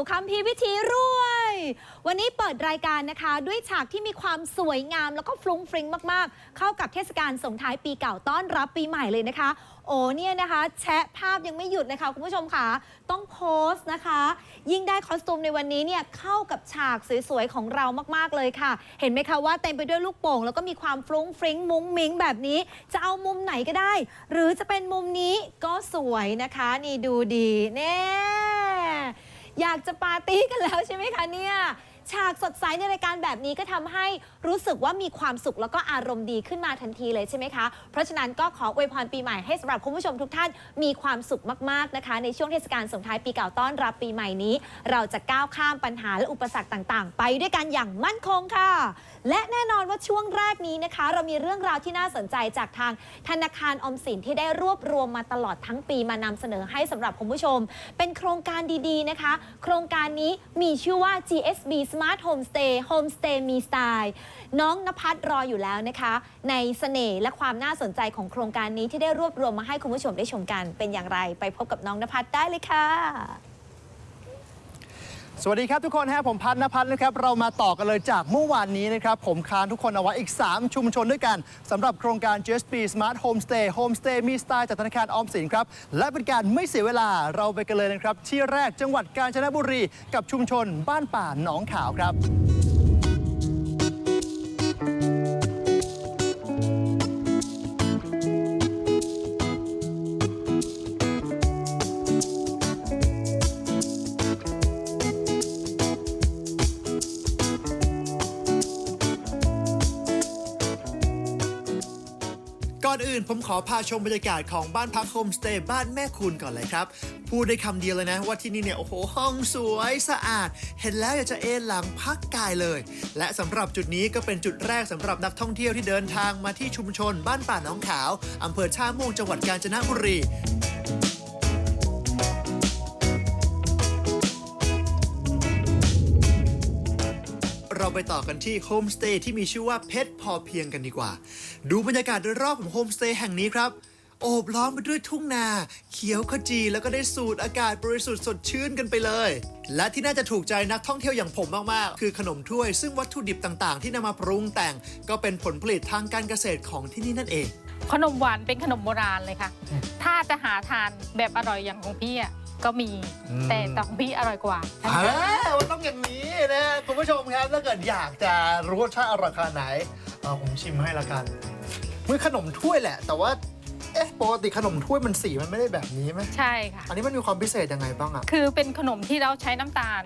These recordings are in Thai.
สู่คำพีร์วิธีรวย วันนี้เปิดรายการนะคะ ด้วยฉากที่มีความสวยงามแล้วก็ฟรุ้งฟริ้งมากๆ เข้ากับเทศกาลส่งท้ายปีเก่าต้อนรับปีใหม่เลยนะคะ โอ้เนี่ยนะคะ แชะภาพยังไม่หยุดเลยค่ะคุณผู้ชมค่ะ ต้องโพสต์นะคะ ยิ่งได้คอสตูมในวันนี้เนี่ยเข้ากับฉากสวยๆของเรามากๆเลยค่ะ เห็นไหมคะว่าเต็มไปด้วยลูกโป่ง แล้วก็มีความฟรุ้งฟริ้งมุ้งมิ้งแบบนี้ จะเอามุมไหนก็ได้ หรือจะเป็นมุมนี้ก็สวยนะคะ นี่ดูดีแน่ อยากจะปาร์ตี้กันแล้วใช่ไหมคะเนี่ย ฉากสดใสในรายการแบบนี้ก็ทำให้รู้สึกว่ามีความสุขแล้วก็อารมณ์ดีขึ้นมาทันทีเลยใช่ไหมคะ เพราะฉะนั้นก็ขออวยพรปีใหม่ให้สำหรับคุณผู้ชมทุกท่านมีความสุขมากๆนะคะ ในช่วงเทศกาลส่งท้ายปีเก่าต้อนรับปีใหม่นี้ เราจะก้าวข้ามปัญหาและอุปสรรคต่าง ๆ ไปด้วยกันอย่างมั่นคงค่ะ และแน่นอนว่าช่วงแรกนี้นะคะ เรามีเรื่องราวที่น่าสนใจจากทางธนาคารออมสินที่ได้รวบรวมมาตลอดทั้งปีมานำเสนอให้สำหรับคุณผู้ชม เป็นโครงการดีๆนะคะ โครงการนี้มีชื่อว่า GSB Smart มาร์ทโฮมสเตย์โฮมสเตย์มีสไตล์น้องนภัสรออยู่แล้วนะคะ ในเสน่ห์และความน่าสนใจของโครงการนี้ที่ได้รวบรวมมาให้คุณผู้ชมได้ชมกันเป็นอย่างไร ไปพบกับน้องนภัสได้เลยค่ะ สวัสดีครับทุกคนฮะผมพัฒนพัฒน์นะครับเรามาต่อกันเลยจากเมื่อวานนี้นะครับ ผมค้านทุกคนเอาไว้อีก 3 ชุมชนด้วยกันสำหรับโครงการ GSP Smart Homestay Homestay มีสไตล์จากธนาคารออมสินครับ และเป็นการไม่เสียเวลาเราไปกันเลยนะครับ ที่แรกจังหวัดกาญจนบุรี กับชุมชนบ้านป่าหนองขาวครับ อื่นผมขอพาชมบรรยากาศของบ้านพักโฮมสเตย์บ้านแม่คุณก่อนเลยครับ พูดได้คำเดียวเลยนะ ว่าที่นี่เนี่ย โอ้โห ห้องสวยสะอาด เห็นแล้วอยากจะเอนหลังพักกายเลย และสำหรับจุดนี้ก็เป็นจุดแรกสำหรับนักท่องเที่ยวที่เดินทางมาที่ชุมชนบ้านป่าหนองขาวอำเภอท่าม่วงจังหวัดกาญจนบุรี เราไปต่อกันที่โฮมสเตย์ที่มีชื่อว่าเพชรพอเพียงกันดีกว่า ดูบรรยากาศโดยรอบของโฮมสเตย์แห่งนี้ครับ โอบล้อมไปด้วยทุ่งนา เขียวขจีแล้วก็ได้สูดอากาศบริสุทธิ์สดชื่นกันไปเลย และที่น่าจะถูกใจนักท่องเที่ยวอย่างผมมากๆ คือขนมถ้วยซึ่งวัตถุดิบต่างๆ ที่นำมาปรุงแต่ง ก็เป็นผลผลิตทางการเกษตรของที่นี่นั่นเอง ขนมหวานเป็นขนมโบราณเลยค่ะ ถ้าจะหาทานแบบอร่อยอย่างของพี่อะ ก็มี อืม แต่แต่ของพี่อร่อยกว่า อ่ามันต้องอย่างนี้นะคุณผู้ชมครับถ้าเกิดอยากจะรู้รสชาติอร่อยขนาดไหนเอาผมชิมให้ละกันมันขนมถ้วยแหละ แต่ว่าเอ๊ะปกติขนมถ้วยมันสีมันไม่ได้แบบนี้ไหมใช่ค่ะ อันนี้มันมีความพิเศษยังไงบ้างอะคือเป็นขนมที่เราใช้น้ำตาล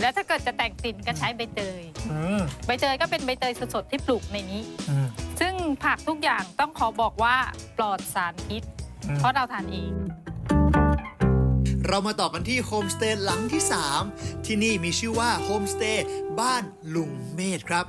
และถ้าเกิดจะแต่งกลิ่นก็ใช้ใบเตย อืมใบเตยก็เป็นใบเตยสดๆที่ปลูกในนี้ อืมซึ่งผักทุกอย่างต้องขอบอกว่าปลอดสารพิษ อืมเพราะเราทานเอง เรามาต่อกันที่โฮมสเตย์หลังที่ 3 ที่นี่มีชื่อว่าโฮมสเตย์บ้านลุงเมธครับ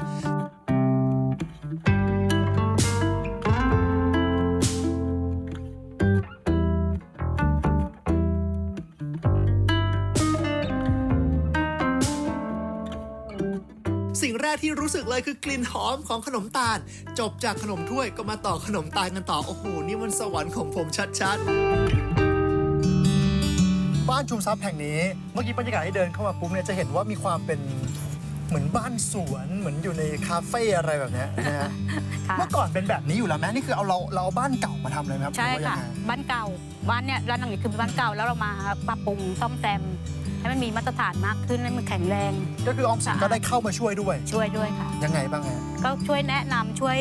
สิ่งแรกที่รู้สึกเลยคือกลิ่นหอมของขนมตาล จบจากขนมถ้วยก็มาต่อขนมตาลกันต่อ โอ้โห นี่มันสวรรค์ของผมชัดๆ บ้านชุมทรัพย์แห่งนี้ เมื่อกี้บรรยากาศที่เดินเข้ามาปุ๊บเนี่ยจะเห็นว่ามีความเป็นเหมือนบ้านสวนเหมือนอยู่ในคาเฟ่อะไรแบบเนี้ยนะฮะค่ะ เมื่อก่อนเป็นแบบนี้อยู่แล้วไหมนี่คือเอาเราเราเอาบ้านเก่ามาทำเลยไหมครับใช่หรือว่ายัค่ะ งไงบ้านเก่าบ้านเนี่ยร้านหลังนี้คือบ้านเก่าแล้วเรามาปรับปรุงซ่อมแซมให้มันมีมาตรฐานมากขึ้นให้มันแข็งแรงก็คือออมสินก็ได้เข้ามาช่วยด้วย ช่วยด้วยค่ะ ยังไงบ้างฮะก็ช่วยแนะนำช่วย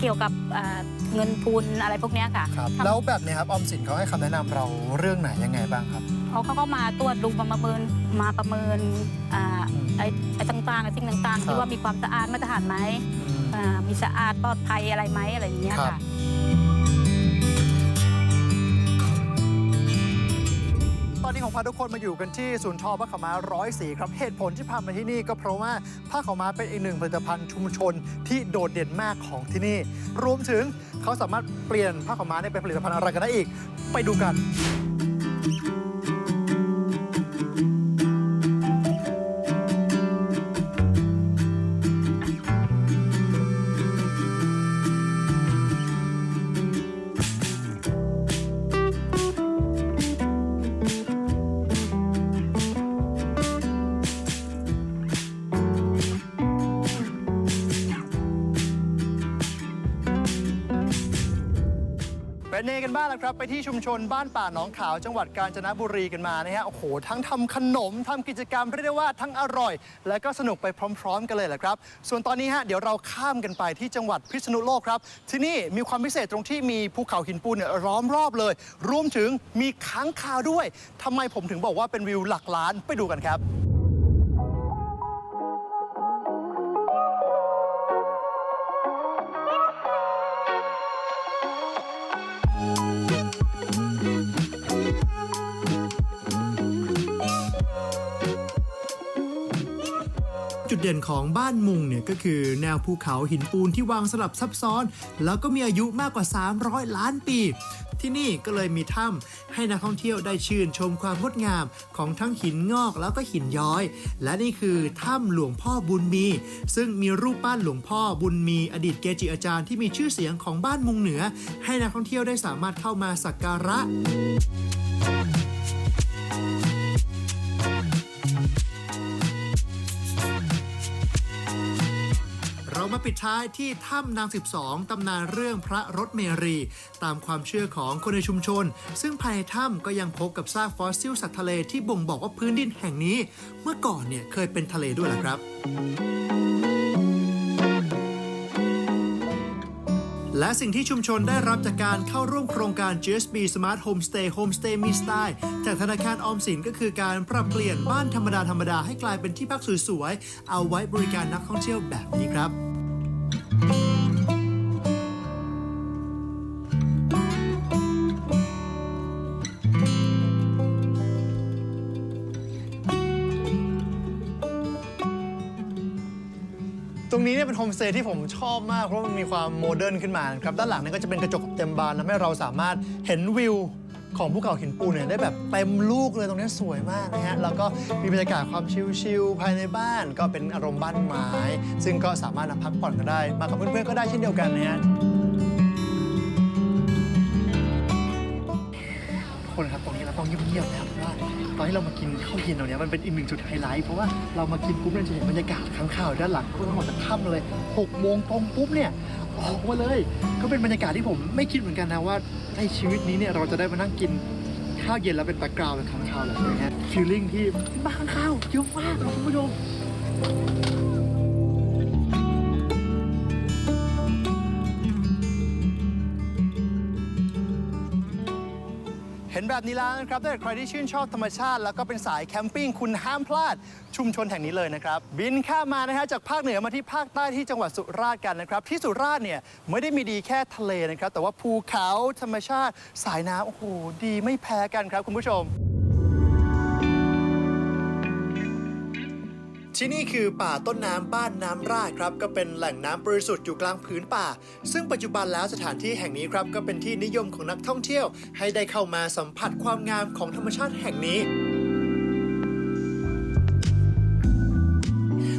เกี่ยวกับเอ่อเงินทุนอะไรพวกเนี้ยค่ะ ครับทำแล้วแบบเนี้ยครับออมสินเขาให้คำแนะนำเราเรื่องไหนยังไงบ้างครับ เขาเขาก็มาตรวจดูมาประเมินมาประเมินอ่าไอ้ไอ้ต่างๆไอ้สิ่งต่างครับๆที่ว่ามีความสะอาดมาตรฐานไหมอ่ามีสะอาดปลอดภัยอะไรไหมอะไรอย่างเงี้ยครับ ค่ะ ตอนนี้ผมพาทุกคนมาอยู่กันที่ศูนย์ทอผ้าขาวม้าร้อยสีครับ เหตุผลที่พามาที่นี่ก็เพราะว่าผ้าขาวม้าเป็นอีกหนึ่งผลิตภัณฑ์ชุมชนที่โดดเด่นมากของที่นี่ รวมถึงเขาสามารถเปลี่ยนผ้าขาวม้าเนี่ยเป็นผลิตภัณฑ์อะไรกันได้อีก ไปดูกัน เนยังไงกันบ้างละครับ ไปที่ชุมชนบ้านป่าหนองขาวจังหวัดกาญจนบุรีกันมานะฮะโอ้โห ทั้งทำขนมทำกิจกรรมเรียกได้ว่าทั้งอร่อย และก็สนุกไปพร้อม ๆ กันเลยแหละครับ ส่วนตอนนี้ฮะเดี๋ยวเราข้ามกันไปที่จังหวัดพิษณุโลกครับ ที่นี่มีความพิเศษตรงที่มีภูเขาหินปูนเนี่ยล้อมรอบเลย รวมถึงมีค้างคาวด้วยทำไมผมถึงบอกว่าเป็นวิวหลักล้านไปดูกันครับ เด่นของบ้านมุงเนี่ยก็คือแนวภูเขาหินปูนที่วางสลับซับซ้อน แล้วก็มีอายุมากกว่า 300 ล้านปี ที่นี่ก็เลยมีถ้ำให้นักท่องเที่ยวได้ชื่นชมความงดงามของทั้งหินงอกแล้วก็หินย้อย และนี่คือถ้ำหลวงพ่อบุญมี ซึ่งมีรูปปั้นหลวงพ่อบุญมี อดีตเกจิอาจารย์ที่มีชื่อเสียงของบ้านมุงเหนือ ให้นักท่องเที่ยวได้สามารถเข้ามาสักการะ มาปิดท้ายที่ถ้ำนาง 12 ตำนานเรื่องพระรถเมรี ตามความเชื่อของคนในชุมชน ซึ่งภายในถ้ำก็ยังพบกับซากฟอสซิลสัตว์ทะเลที่บ่งบอกว่าพื้นดินแห่งนี้ เมื่อก่อนเนี่ยเคยเป็นทะเลด้วยล่ะครับและสิ่งที่ชุมชนได้รับจากการเข้าร่วมโครงการ GSB Smart Homestay Homestay มีสไตล์จากธนาคารออมสินก็คือการปรับเปลี่ยนบ้านธรรมดา ธรรมดาให้กลายเป็นที่พักสวยๆ เอาไว้บริการนักท่องเที่ยวแบบนี้ครับ รงนี้เนี่ยเป็นโฮมสเตย์ที่ผมชอบมาก เพราะมันมีความโมเดิร์นขึ้นมาครับด้านหลังเนี่ยก็จะเป็นกระจกเต็มบานทำให้เราสามารถเห็นวิวของภูเขาหินปูนเนี่ยได้แบบเต็มลูกเลยตรงนี้สวยมากนะฮะแล้วก็มีบรรยากาศความชิลๆภายในบ้านก็เป็นอารมณ์บ้านไม้ ซึ่งก็สามารถมาพักผ่อนก็ได้ มากับเพื่อนๆก็ได้เช่นเดียวกันนะฮะ ตอนที่เรามากินข้าวเย็นตรงเนี้ยมันเป็นอีกหนึ่งจุดไฮไลท์เพราะว่าเรามากินปุ๊บเราจะเห็นบรรยากาศข้างข่าวด้านหลังพวกเราออกจากถ้ำเลย6โมงตรงปุ๊บเนี่ยออกมาเลย ก็เป็นบรรยากาศที่ผมไม่คิดเหมือนกันนะว่าในชีวิตนี้เนี่ยเราจะได้มานั่งกินข้าวเย็นแล้วเป็นแบ็กกราวด์เป็นข้างข่าวแบบนี้ฮะฟีลลิ่งที่บ้าข้างข่าวเยอะมากครับคุณผู้ชม นแบบนี้แล้วนะครับถ้าเกิดใครที่ชื่นชอบธรรมชาติ แล้วก็เป็นสายแคมปิ้งคุณห้ามพลาด ชุมชนแห่งนี้เลยนะครับ บินข้ามมานะฮะจากภาคเหนือมาที่ภาคใต้ที่จังหวัดสุราษฎร์กันนะครับ ที่สุราษฎร์เนี่ยไม่ได้มีดีแค่ทะเลนะครับ แต่ว่าภูเขาธรรมชาติ สายน้ำโอ้โหดีไม่แพ้กันครับคุณผู้ชม ที่นี่คือป่าต้นน้ำบ้านน้ำราดครับก็เป็นแหล่งน้ำบริสุทธิ์อยู่กลางพื้นป่า ซึ่งปัจจุบันแล้วสถานที่แห่งนี้ครับก็เป็นที่นิยมของนักท่องเที่ยว ให้ได้เข้ามาสัมผัสความงามของธรรมชาติแห่งนี้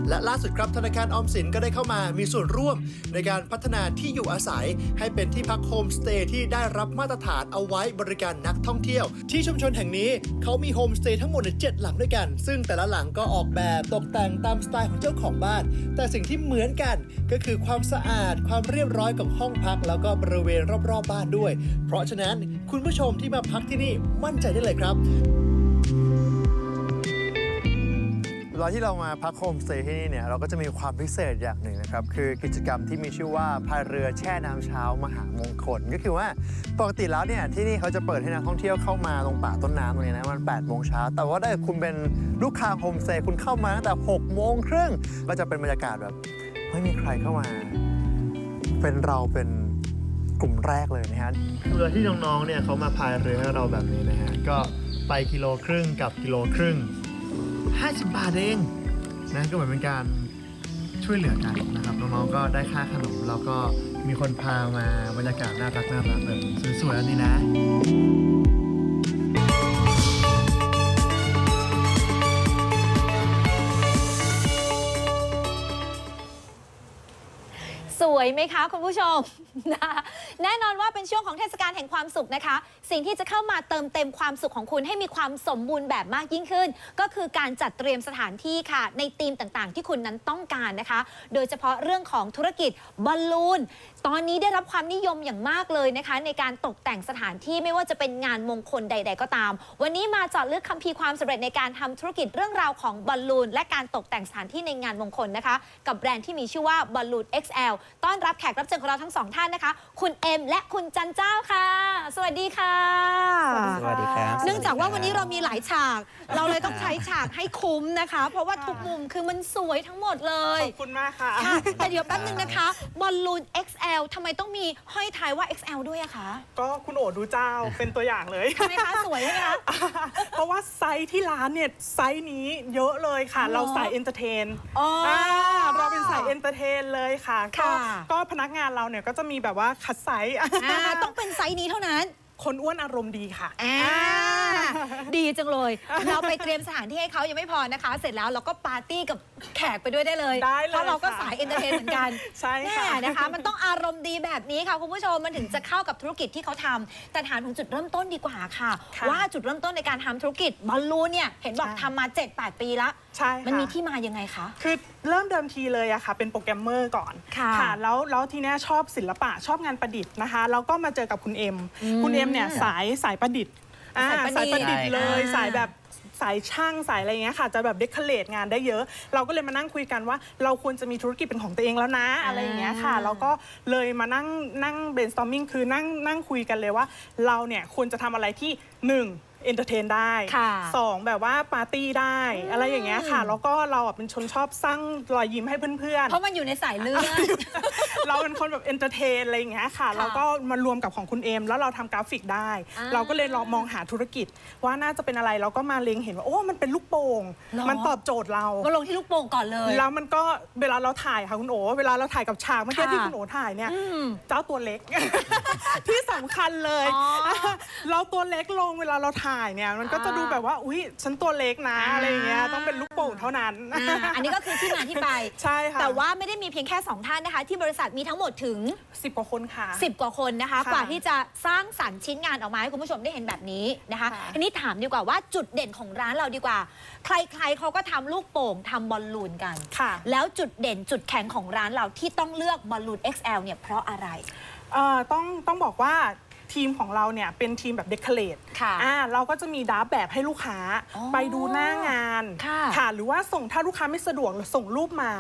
และล่าสุดครับธนาคารออมสินก็ได้เข้ามามีส่วนร่วมในการพัฒนาที่อยู่อาศัย ให้เป็นที่พักโฮมสเตย์ที่ได้รับมาตรฐานเอาไว้บริการนักท่องเที่ยว ที่ชุมชนแห่งนี้เขามีโฮมสเตย์ทั้งหมดเจ็ดหลังด้วยกัน ซึ่งแต่ละหลังก็ออกแบบตกแต่งตามสไตล์ของเจ้าของบ้าน แต่สิ่งที่เหมือนกันก็คือความสะอาดความเรียบร้อยของห้องพัก แล้วก็บริเวณรอบๆบ้านด้วย เพราะฉะนั้นคุณผู้ชมที่มาพักที่นี่มั่นใจได้เลยครับ ลาที่เรามาพักโฮมสเตย์ที่นี่เนี่ยเราก็จะมีความพิเศษอย่างหนึ่งนะครับคือกิจกรรมที่มีชื่อว่าพายเรือแช่น้ำเช้ามหามงคล ก็คือว่าปกติแล้วเนี่ยที่นี่เขาจะเปิดให้นักท่องเที่ยวเข้ามาตรงป่าต้นน้ำตรงนี้นะมัน8โมงเช้าแต่ว่าถ้าคุณเป็นลูกค้าโฮมสเตย์คุณเข้ามาตั้งแต่6โมงครึ่งก็จะเป็นบรรยากาศแบบไม่มีใครเข้ามา เป็นเราเป็นกลุ่มแรกเลยนะฮะเรือที่น้องๆเนี่ยเขามาพายเรือให้เราแบบนี้นะฮะก็ไปกิโลครึ่งกับกิโลครึ่ง 50 บาทเองนะก็เหมือนเป็นการช่วยเหลือกันนะครับน้องๆก็ได้ค่าขนมแล้วก็มีคนพามาบรรยากาศน่ารักน่ารักแบบสวยๆอันนี้นะ วยไหมคะคุณผู้ชมนะแน่นอนว่าเป็นช่วงของเทศกาลแห่งความสุขนะคะ สิ่งที่จะเข้ามาเติมเต็มความสุขของคุณให้มีความสมบูรณ์แบบมากยิ่งขึ้น ก็คือการจัดเตรียมสถานที่ค่ะ ในธีมต่างๆ ที่คุณนั้นต้องการนะคะ โดยเฉพาะเรื่องของธุรกิจบอลลูนตอนนี้ได้รับความนิยมอย่างมากเลยนะคะ ในการตกแต่งสถานที่ไม่ว่าจะเป็นงานมงคลใด ๆ ก็ตาม วันนี้มาเจาะลึกคัมภีร์ความสำเร็จในการทำธุรกิจเรื่องราวของบอลลูนและการตกแต่งสถานที่ในงานมงคลนะคะ กับแบรนด์ที่มีชื่อว่าบอลลูน XL ต้อนรับแขกรับเชิญของเราทั้งสองท่านนะคะ คุณเอ็มและคุณจันเจ้าค่ะ สวัสดีค่ะ สวัสดีครับ เนื่องจากว่าวันนี้เรามีหลายฉาก เราเลยต้องใช้ฉากให้คุ้มนะคะ เพราะว่าทุกมุมคือมันสวยทั้งหมดเลย ขอบคุณมากค่ะ ค่ะแต่เดี๋ยวแป๊บนึงนะคะ บอลลูน XL ทำไมต้องมีห้อยท้ายว่า XL ด้วยอะคะก็คุณโอดูเจ้าเป็นตัวอย่างเลย ทำไมคะ สวยใช่ไหมคะเพ ราะว่าไซส์ที่ร้านเนี่ยไซส์นี้เยอะเลยค่ะอ๋อเราสายเอนเตอร์เทนอ๋ออ่าเราเป็นสายเอนเตอร์เทนเลยค่ะก็ค่ะ ก็พนักงานเราเนี่ยก็จะมีแบบว่าคัดไซส์อ่าต้องเป็นไซส์นี้เท่านั้นคนอ้วนอารมณ์ดีค่ะ อ่าดีจังเลย เราไปเตรียมสถานที่ให้เขายังไม่พอนะคะ เสร็จแล้วเราก็ปาร์ตี้กับ แขกไปด้วยได้เลย ได้เลยเพราะเราก็ค่ะ สายเอนเตอร์เทนเหมือนกัน ใช่แน่ค่ะนะคะ มันต้องอารมณ์ดีแบบนี้ค่ะคุณผู้ชมมันถึงจะเข้ากับธุรกิจที่เขาทำแต่ถามถึงจุดเริ่มต้นดีกว่าค่ะ ค่ะว่าจุดเริ่มต้นในการทำธุรกิจบอลลูนเนี่ยเห็นบอกใช่ ทำมา 7-8 ปีแล้วใช่ค่ะ มันมีที่มายังไงคะ คือเริ่มเดิมทีเลยอะค่ะ เป็นโปรแกรมเมอร์ก่อนค่ะแล้วแล้วทีเนี้ยชอบศิลปะชอบงานประดิษฐ์นะคะแล้วก็มาเจอกับคุณเอ็ม คุณเอ็มเนี่ยสายสายประดิษฐ์อ่าสายประดิษฐ์สายประดิษฐ์เลยอ่าสายแบบ สายช่างสายอะไรเงี้ยค่ะ จะแบบเดคอเรทงานได้เยอะ เราก็เลยมานั่งคุยกันว่า เราควรจะมีธุรกิจเป็นของตัวเองแล้วนะอะไรอย่างเงี้ยค่ะแล้วก็เลยมานั่งนั่ง brainstorming คือนั่งนั่งคุยกันเลยว่า เราเนี่ยควรจะทำอะไรที่หนึ่ง เอนเตอร์เทนได้ค่ะสองแบบว่าปาร์ตี้ได้ อะไรอย่างเงี้ยค่ะ แล้วก็เราอะเป็นชนชอบสร้างรอยยิ้มให้เพื่อนเพราะมันอยู่ในสายเลือด ๆ เราเป็นคนแบบเอนเตอร์เทนอะไรอย่างเงี้ยค่ะแล้วก็มารวมกับของคุณเอมแล้วเราทำกราฟิกได้ อ่าเราก็เลยลองมองหาธุรกิจ ว่าน่าจะเป็นอะไรเราก็มาเล็งเห็นว่าโอ้มันเป็นลูกโป่งหรอ มันตอบโจทย์เรา มาลงที่ลูกโป่งก่อนเลย แล้วมันก็เวลาเราถ่ายค่ะคุณโอเวลาเราถ่ายกับฉากเมื่อกี้ค่ะที่คุณโอถ่ายเนี่ยอืมเจ้าตัวเล็ก ที่สำคัญเลยอ๋อ เราตัวเล็กลงเวลาเราถ่ายเนี่ยมันก็จะอ่าดูแบบว่าอุ้ยฉันตัวเล็กนะอ่าอะไรอย่างเงี้ยต้องเป็นลูกโป่งเท่านั้นอ่าอันนี้ก็คือที่มาที่ไป ใช่ค่ะแต่ว่าไม่ได้มีเพียงแค่ 2 ท่านนะคะ ที่บริษัทมีทั้งหมดถึง สิบกว่าคนค่ะ 10 กว่าคนนะคะ ค่ะกว่าที่จะสร้างสรรค์ชิ้นงานออกมาให้คุณผู้ชมได้เห็นแบบนี้นะคะค่ะ อันนี้ถามดีกว่าว่าจุดเด่นของร้านเราดีกว่า ใครๆเขาก็ทำลูกโป่งทำบอลลูนกัน ค่ะ แล้วจุดเด่นจุดแข็งของร้านเราที่ต้องเลือกบอลลูน XL เนี่ยเพราะอะไร เอ่อต้องต้องบอกว่า ทีมของเราเนี่ยเป็นทีมแบบเดคอเรทค่ะอ่าเราก็จะมีดับแบบให้ลูกค้าอ๋อไปดูหน้างานค่ะหรือว่าส่งถ้าลูกค้าไม่สะดวกส่งรูปมา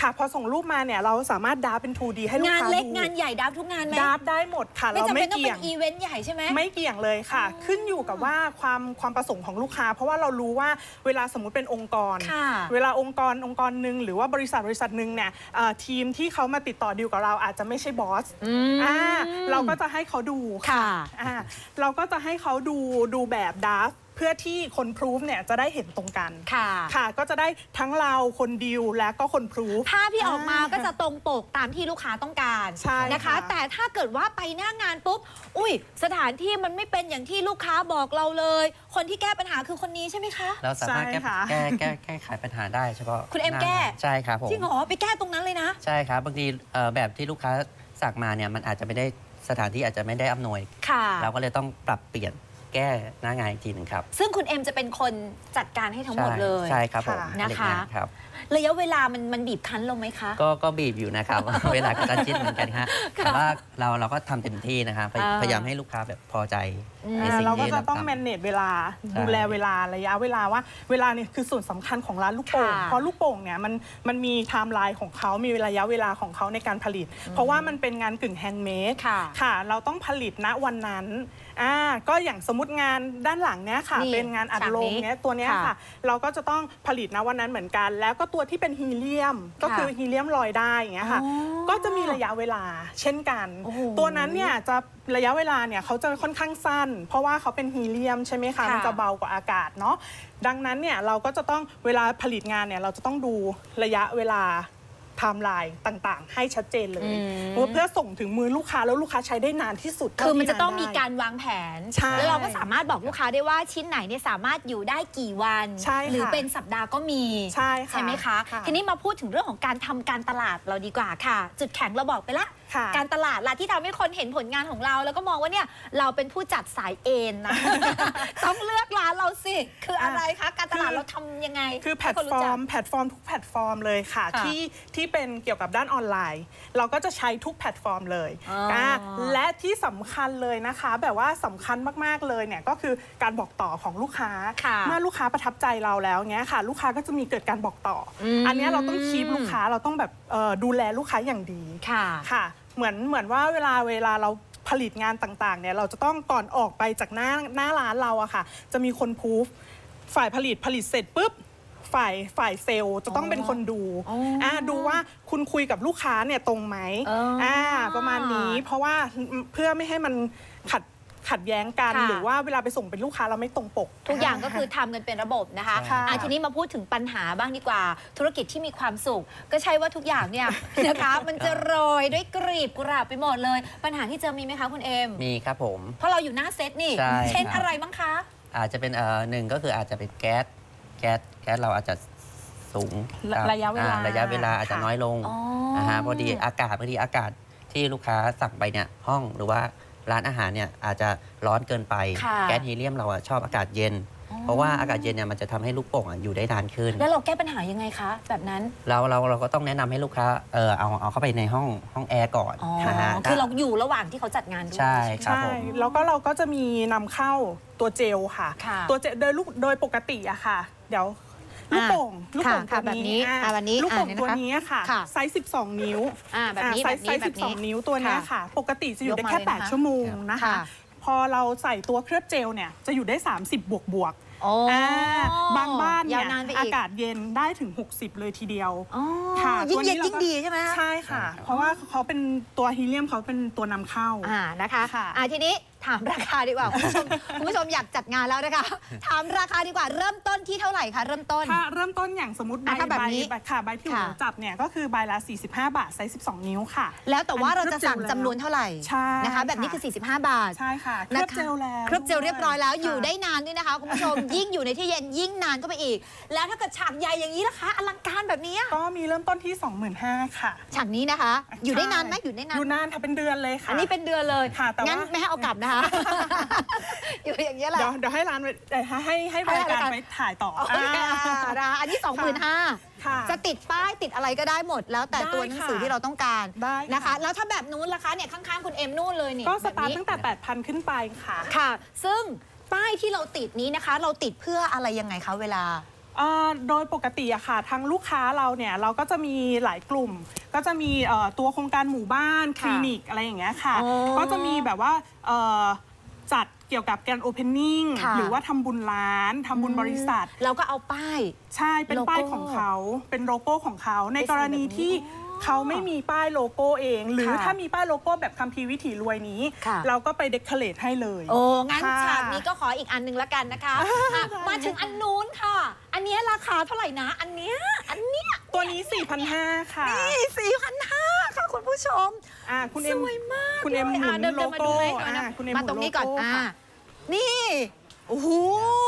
ค่ะ พอส่งรูปมาเนี่ยเราสามารถดับเป็น 2D ให้ลูกงานค้าเล็กดูงานใหญ่ดับทุกงานไหมดับได้หมดค่ะ ไม่เราจำไม่เป็นต้องเกี่เป็ยง นอีเวนต์ใหญ่ใช่ไหม ไม่เกี่ยงเลยค่ะ ขึ้นอยู่กับว่าความความประสงค์ของลูกค้า เพราะว่าเรารู้ว่าเวลาสมมุติเป็นองค์กร ค่ะเวลาองค์กรองค์กรหนึ่งหรือว่าบริษัทบริษัทหนึ่งเนี่ยเอ่อทีมที่เขามาติดต่อดีลกับเราอาจจะไม่ใช่บอสอ่าเราก็จะให้เขาดูค่ะอ่าเราก็จะให้เขาดูดูแบบดัฟเพื่อที่คนพรูฟเนี่ยจะได้เห็นตรงกัน ค่ะ ค่ะก็จะได้ทั้งเราคนดีลและก็คนพรูฟ ภาพที่ออกมาก็จะตรงปกตามที่ลูกค้าต้องการใช่นะคะ ค่ะ แต่ถ้าเกิดว่าไปหน้างานปุ๊บ อุ้ย สถานที่มันไม่เป็นอย่างที่ลูกค้าบอกเราเลย คนที่แก้ปัญหาคือคนนี้ใช่ไหมคะ เราสามารถแก้ใช่ค่ะ แก้แก้แก้ไขปัญหาได้เฉพาะคุณเอ็มหน้าแก้ใช่ครับผมจริงเหรอไปแก้ตรงนั้นเลยนะ ใช่ครับบางทีเอ่อแบบที่ลูกค้าสั่งมาเนี่ยมันอาจจะไม่ได้ สถานที่อาจจะไม่ได้อำนวย ค่ะ เราก็เลยต้องปรับเปลี่ยนแก้หน้างานอีกทีหนึ่งครับซึ่งคุณเอ็มจะเป็นคนจัดการให้ทั้งหมดเลย ใช่ครับผมค่ะผลิตนะคะงาครับ ระยะเวลามันมันบีบคั้นลงไหมคะ ก็ก็บีบอยู่นะครับ เวลากระชั้นชิดเหมือนกันฮะแต่ว่าเราเราก็ทำเต็มที่นะครับพยอ่า พยายามให้ลูกค้าแบบพอใจในอ่าสิ่งเราก็ที่จะเราต้อง ทำแมネจเวลาใช่ดูแลเวลาระยะเวลาว่าเวลาเนี่ยคือส่วนสำคัญของร้านลูกโป่งค่ะเพราะลูกโป่งเนี่ยมันมันมีไทม์ไลน์ของเขามีระยะเวลาของเขาในการผลิต เพราะว่ามันเป็นงานกึ่งแฮนด์เมดค่ะค่ะ เราต้องผลิตณวันนั้นอ่าก็อย่างสมมติงานด้านหลังเนี้ยค่ะ นี่เป็นงานอัดลมฉากนี้เนี้ยตัวเนี้ยค่ะ ค่ะ เราก็จะต้องผลิตณวันนั้นเหมือนกัน แล้วก็ตัวที่เป็นฮีเลียม ก็คือฮีเลียมลอยได้อย่างเงี้ยค่ะ อ๋อก็จะมีระยะเวลาเช่นกัน โอ้โหตัวนั้นเนี่ยจะระยะเวลาเนี่ยเขาจะค่อนข้างสั้น เพราะว่าเขาเป็นฮีเลียมใช่ไหมคะค่ะ มันจะเบากว่าอากาศเนาะดังนั้นเนี่ยเราก็จะต้องเวลาผลิตงานเนี่ยเราจะต้องดูระยะเวลา ไทม์ไลน์ต่างๆ ให้ชัดเจนเลย อืม เพื่อส่งถึงมือลูกค้าแล้วลูกค้าใช้ได้นานที่สุดคือมันจะต้องเท่ามีที่นานได้ การวางแผน ใช่แล้วเราก็สามารถบอกลูกค้าได้ว่าชิ้นไหนเนี่ยสามารถอยู่ได้กี่วัน ใช่ค่ะหรือเป็นสัปดาห์ก็มีใช่ค่ะไหมคะ ค่ะ ทีนี้มาพูดถึงเรื่องของการทำการตลาดเราดีกว่าค่ะ จุดแข็งเราบอกไปละค่ะการตลาดละที่ทำให้คนเห็นผลงานของเรา แล้วก็มองว่าเนี่ยเราเป็นผู้จัดสายเอ็นนะ ต้องเลือกร้านเราสิ คืออะไรคะการตลาดคือเราทำยังไงคือแพลให้ตนฟอจักร์ม แพลตฟอร์มทุกแพลตฟอร์มเลยค่ะค่ะที่ที่เป็นเกี่ยวกับด้านออนไลน์ เราก็จะใช้ทุกแพลตฟอร์มเลยอ๋ออะและที่สำคัญเลยนะคะ แบบว่าสำคัญมากๆเลยเนี่ยก็คือการบอกต่อของลูกค้า ค่ะเมื่อลูกค้าประทับใจเราแล้วเงี้ยค่ะ ลูกค้าก็จะมีเกิดการบอกต่ออม อันเนี้ยเราต้องคีบลูกค้าเราต้องแบบเอ่อดูแลลูกค้าอย่างดี ค่ะ ค่ะ เหมือนเหมือนว่าเวลาเวลาเราผลิตงานต่างๆเนี่ยเราจะต้องก่อนออกไปจากหน้าหน้าร้านเราอะค่ะ จะมีคนพูฟฝ่ายผลิตผลิตเสร็จปุ๊บฝ่ายฝ่ายเซลล์จะต้องเป็นคนดูอ๋ออ่่าดูว่าคุณคุยกับลูกค้าเนี่ยตรงไหมอ๋ออ่่าประมาณนี้ เพราะว่าเพื่อไม่ให้มันขัด ขัดแย้งกัน ค่ะ หรือว่าเวลาไปส่งเป็นลูกค้าเราไม่ตรงปก ทุกอย่างก็คือทำกันเป็นระบบนะคะค่ะ อะทีนี้มาพูดถึงปัญหาบ้างดีกว่า ธุรกิจที่มีความสุข ก็ใช่ว่าทุกอย่างเนี่ย นะคะมันจะโรยด้วยกรีบกุหลาบไปหมดเลย ปัญหาที่เจอมีไหมคะคุณเอ็มมีครับผม เพราะเราอยู่หน้าเซตนี่ ใช่เช่นครับ อะไรบ้างคะ อาจจะเป็นเอ่อหนึ่งก็คืออาจจะเป็นแก๊สแก๊สแก๊สเราอาจจะสูงระครับระยะเวลา อ่ระยะเวลาอาจจะค่ะน้อยลงอ๋อนะฮะพอดีอากาศพอดีอากาศที่ลูกค้าสั่งไปเนี่ยห้องหรือว่า ร้านอาหารเนี่ยอาจจะร้อนเกินไปค่ะแก๊สฮีเลียมเราอะชอบอากาศเย็นเพราะว่าอากาศเย็นเนี่ยมันจะทำให้ลูกโป่งอะอยู่ได้นานขึ้น แล้วเราแก้ปัญหายังไงคะ แบบนั้น เราเราเราก็ต้องแนะนำให้ลูกค้าเออเอาเอาเข้าไปในห้องห้องแอร์ก่อนอ๋อ นะฮะคือเราอยู่ระหว่างที่เขาจัดงานด้วย ใช่ครับใช่ ผม แล้วก็เราก็จะมีนำเข้าตัวเจลค่ะ ค่ะ ตัวเจลโดยลูกโดยปกติอะค่ะ เดี๋ยว ลูกโป่งลูกโป่งค่ะตัวแบบนี้นี้อะอะแบบนี้ลูกโป่งอะตัวเนี่ยนะคะนี้ค่ะค่ะไซส์ 12 นิ้วอ่าแบบนี้อะแบบไซนี้ส์แบบนี้12 นิ้วตัวเนี้ยค่ะ ปกติจะอยู่ได้แค่ ยกมาเลยนะคะ8 ชั่วโมงนะคะ ค่ะ พอเราใส่ตัวเคลือบเจลเนี่ยจะอยู่ได้ 30 บวกบวกๆโอ้อ่าบางบ้านเนี่ยยาวนานไปอีกอากาศเย็นได้ถึง 60 เลยทีเดียว อ๋อค่ะยิ่งตัวเย็นรายิ่งก็ดีใช่ไหมใช่ค่ะ เพราะว่าเขาเป็นตัวฮีเลียมเขาเป็นตัวนำเข้า อ่านะคะค่ะ อ่าทีนี้ ถามราคาดีกว่า คุณผู้ชม คุณผู้ชมอยากจัดงานแล้วนะคะ ถามราคาดีกว่าเริ่มต้นที่เท่าไหร่คะ เริ่มต้น ถ้าเริ่มต้นอย่างสมมติใบอะถ้าแบบใบนี้ใบค่ะใบที่หค่ะนูจับเนี่ยก็คือใบละ 45 บาทไซส์12 นิ้วค่ะ แล้วแต่ว่าอันนี้เราจะสั่งเคลือบเจลจำนวนเท่าไหร่ใช่นะคะ แบบนี้คือ45 บาท ใช่ค่ะเคลืนะอบคะ เจลแล้วเคลือบเจลเรียบร้อยแล้วค่ะ อยู่ได้นานด้วยนะคะคุณผู้ชม ยิ่งอยู่ในที่เย็นยิ่งนานก็ไปอีก แล้วถ้าเกิดฉากใหญ่อย่างนี้ล่ะคะ อลังการแบบนี้ก็มีเริ่มต้นที่ 25,000ค่ะฉากนี้นะคะ อยู่ได้นานไหมใช่อยู่ได้นาน อยู่นานค่ะเป็นเดือนเลยค่ะ อันนี้เป็นเดือนเลย ค่ะแต่ว่างั้งั้นไม่ให้เอากลับนะคะอยู่อย่างนี้ยแหละเดี๋ยวเดี๋ยวให้ร้านไปเอ่อให้ให้ให้บริการให้รายการไปถ่ายต่อโอเคนะคะอันนี้25,000ค่ะจะติดป้ายติดอะไรก็ได้หมด แล้วแต่ได้ตัวหนังสือค่ะที่เราต้องการได้ค่ะ นะคะ แล้วถ้าแบบนู้นล่ะคะเนี่ยข้างๆคุณเอ็มนู่นเลยนี่ก็สตาร์ทแบบนี้ตั้งแต่ 8,000 ขึ้นไปค่ะ ค่ะ ซึ่งป้ายที่เราติดนี้นะคะ เราติดเพื่ออะไรยังไงคะเวลา เอ่อโดยปกติอะค่ะทางลูกค้าเราเนี่ยเราก็จะมีหลายกลุ่ม ก็จะมีเอ่อตัวโครงการหมู่บ้านคค่ะลินิกอะไรอย่างเงี้ยค่ะ อ๋อก็จะมีแบบว่าเอ่อจัดเกี่ยวกับการโอเพนนิ่งค่ะ หรือว่าทำบุญร้านทำบุญบริษัท เราก็เอาป้าย ใช่เป็นโลโก้ป้ายของเขาเป็นโลโก้ของเขา ในไปใส่กรณีแบบนี้ที่ เขาไม่มีป้ายโลโก้เอง หรือค่ะถ้ามีป้ายโลโก้แบบคัมภีร์วิถีรวยนี้ ค่ะ เราก็ไปเดคอเรทให้เลยโอ้งั้นค่ะ ฉากนี้ก็ขออีกอันหนึงละกันนะคะอะมาถึงอันนู้นค่ะ อันเนี้ยราคาเท่าไหร่นะ อันเนี้ยอันเนี้ยตัวนี้ 4,500 ค่ะนี่สี่พันห้าค่ะคุณผู้ชม อ่าคุณเอ็ม สวยมากคุณเอ็มลยหมุอะนเดินโลเดินมาโก้ดูไหมอ่าอะคุณเอ็มมาหตมุรงนนี้โลก่อนโก้อ่าค่ะ นี่ โอ้โหนะคะ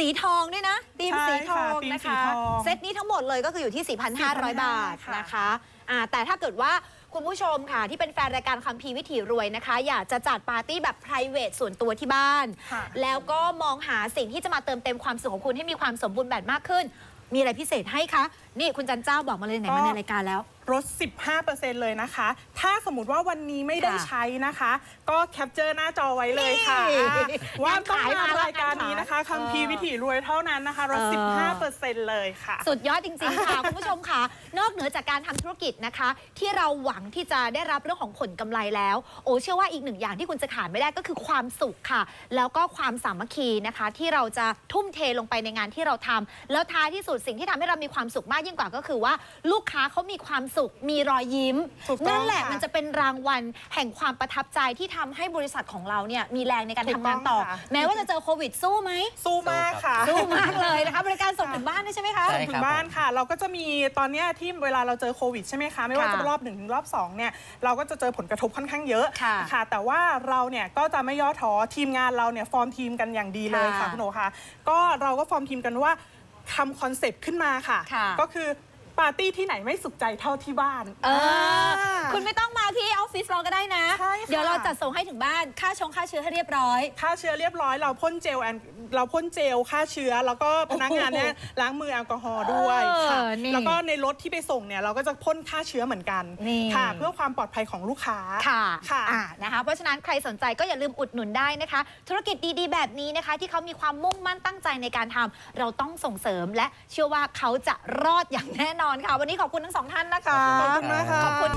สีทองด้วยนะธีมใช่สีทองค่ะธีมนะสีคะ ทองเซตนี้ทั้งหมดเลยก็คืออยู่ที่ 4,500บาทค่ะนะคะอ่าแต่ถ้าเกิดว่าคุณผู้ชมค่ะ ที่เป็นแฟนรายการคัมภีร์วิถีรวยนะคะ อยากจะจัดปาร์ตี้แบบ p r i v a t ส่วนตัวที่บ้าน ค่ะ แล้วก็มองหาสิ่งที่จะมาเติมเต็มความสุขของคุณให้มีความสมบูรณ์แบบมากขึ้น มีอะไรพิเศษให้คะ นี่คุณจันเจ้าบอกมาเลยไหนมาในรายการแล้ว ลด 15%เลยนะคะ ถ้าสมมติว่าวันนี้ไม่ได้ค่ะใช้นะคะ ก็แคปเจอร์หน้าจอไว้เลยค่ะ นี่อ่าว่าต้องงานขายมามาแล้วรายการนี้นะคะงานขายคัมภีร์วิถีรวยเท่านั้นนะคะลด เออ 15%เลยค่ะ สุดยอดจริงๆค่ะ คุณผู้ชมค่ะ นอกเหนือจากการทำธุรกิจนะคะ ที่เราหวังที่จะได้รับเรื่องของผลกำไรแล้ว โอ้เชื่อว่าอีกหนึ่งอย่างที่คุณจะขาดไม่ได้ก็คือความสุขค่ะ แล้วก็ความสามัคคีนะคะ ที่เราจะทุ่มเทลงไปในงานที่เราทำแล้วท้ายที่สุดสิ่งที่ทำให้เรามีความสุขมากยิ่งกว่าก็คือว่าลูกค้าเขามีความสุขสุข มีรอยยิ้ม ถูกต้องนั่นแหละค่ะมันจะเป็นรางวัลแห่งความประทับใจที่ทำให้บริษัทของเราเนี่ยมีแรงในการถูทำกต้งาอนงต่อ ค่ะ แม้ว่าจะเจอโควิดสู้ไหมสู้มากค่ะ สู้มากเลยนะคะบริการส่งถึงบ้านด้วยใช่ไหมคะ ใช่ ถึงบ้านค่ะ เราก็จะมีตอนเนี้ยที่เวลาเราเจอโควิดใช่ไหมคะไม่ว่าค่ะจะเป็นรอบหนึ่งถึงรอบสองเนี่ยเราก็จะเจอผลกระทบค่อนข้างเยอะค่ะแต่ว่าเราเนี่ยก็จะไม่ย่อท้อทีมงานเราเนี่ยฟอร์มทีมกันอย่างดีเลยค่ะค่ะคุณโอค่ะก็เราก็ฟอร์มทีมกันว่าทำคอนเซปต์ขึ้นมาค่ะ ค่ะก็คือ ปาร์ตี้ที่ไหนไม่สุขใจเท่าที่บ้าน เอออ่าคุณไม่ต้องมาที่ออฟฟิศเราก็ได้นะ ใช่ค่ะ เดี๋ยวเราจัดส่งให้ถึงบ้าน ค่าชงค่าเชื้อให้เรียบร้อย ฆ่าเชื้อเรียบร้อยเราพ่นเจลแอนเราพ่นเจลฆ่าเชื้อ แล้วก็พนักงานเนี่ยล้างมือแอลกอฮอล์ด้วยค่ะเออนี่แล้วก็ในรถที่ไปส่งเนี่ยเราก็จะพ่นฆ่าเชื้อเหมือนกันนี่ ค่ะ เพื่อความปลอดภัยของลูกค้า ค่ะค่ะอ่านะคะ เพราะฉะนั้นใครสนใจก็อย่าลืมอุดหนุนได้นะคะ ธุรกิจดีๆ แบบนี้นะคะ ที่เขามีความมุ่งมั่นตั้งใจในการทำเราต้องส่งเสริมและเชื่อว่าเขาจะรอดอย่างแน่นอนค่ะ วันนี้ขอบคุณทั้งสองท่านนะคะ ขอบคุณมากค่ะ ขอบคุณ